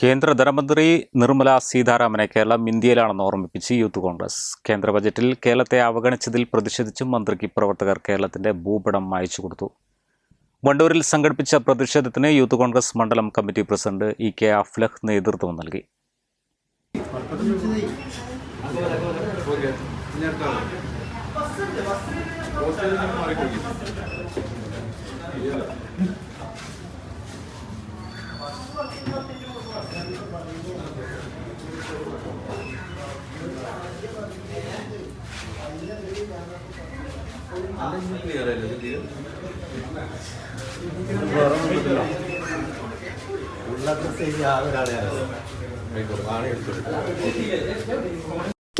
കേന്ദ്ര ധനമന്ത്രി നിർമ്മല സീതാരാമനെ കേരളം ഇന്ത്യയിലാണെന്ന് ഓർമ്മിപ്പിച്ച് യൂത്ത് കോൺഗ്രസ്. കേന്ദ്ര ബജറ്റിൽ കേരളത്തെ അവഗണിച്ചതിൽ പ്രതിഷേധിച്ചും മന്ത്രിക്ക് പ്രവർത്തകർ കേരളത്തിന്റെ ഭൂപടം അയച്ചു കൊടുത്തു. വണ്ടൂരിൽ സംഘടിപ്പിച്ച പ്രതിഷേധത്തിന് യൂത്ത് കോൺഗ്രസ് മണ്ഡലം committee president E K Aflah നേതൃത്വം നൽകി.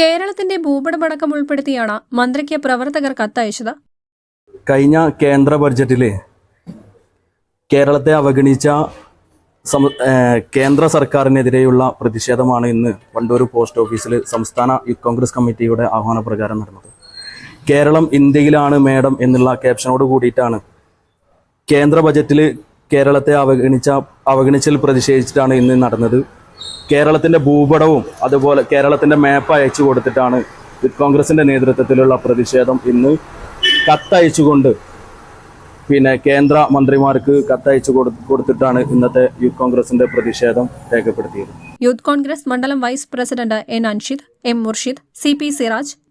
കേരളത്തിന്റെ ഭൂപടമടക്കം ഉൾപ്പെടുത്തിയാണ് മന്ത്രിക്ക് പ്രവർത്തകർ കത്തയച്ചത്. കഴിഞ്ഞ കേന്ദ്ര ബഡ്ജറ്റിലെ കേരളത്തെ അവഗണിച്ച കേന്ദ്ര സർക്കാരിനെതിരെയുള്ള പ്രതിഷേധമാണ് ഇന്ന് വണ്ടൂർ പോസ്റ്റ് ഓഫീസിൽ സംസ്ഥാന യൂത്ത് കോൺഗ്രസ് കമ്മിറ്റിയുടെ ആഹ്വാനപ്രകാരം നടന്നത്. കേരളം ഇന്ത്യയിലാണ് മേഡം എന്നുള്ള ക്യാപ്ഷനോട് കൂടിയിട്ടാണ് കേന്ദ്ര ബജറ്റിൽ കേരളത്തെ അവഗണിച്ച അവഗണിച്ചിൽ പ്രതിഷേധിച്ചിട്ടാണ് ഇന്ന് നടന്നത്. കേരളത്തിന്റെ ഭൂപടവും അതുപോലെ കേരളത്തിന്റെ മാപ്പ് അയച്ചു കൊടുത്തിട്ടാണ് യൂത്ത് കോൺഗ്രസിന്റെ നേതൃത്വത്തിലുള്ള പ്രതിഷേധം ഇന്ന് കത്തയച്ചുകൊണ്ട് പിന്നെ കേന്ദ്ര മന്ത്രിമാർക്ക് കത്തയച്ചു കൊടു കൊടുത്തിട്ടാണ് ഇന്നത്തെ യൂത്ത് കോൺഗ്രസിന്റെ പ്രതിഷേധം രേഖപ്പെടുത്തിയത്. യൂത്ത് കോൺഗ്രസ് മണ്ഡലം vice president N Anshid M Murshid C P Siraj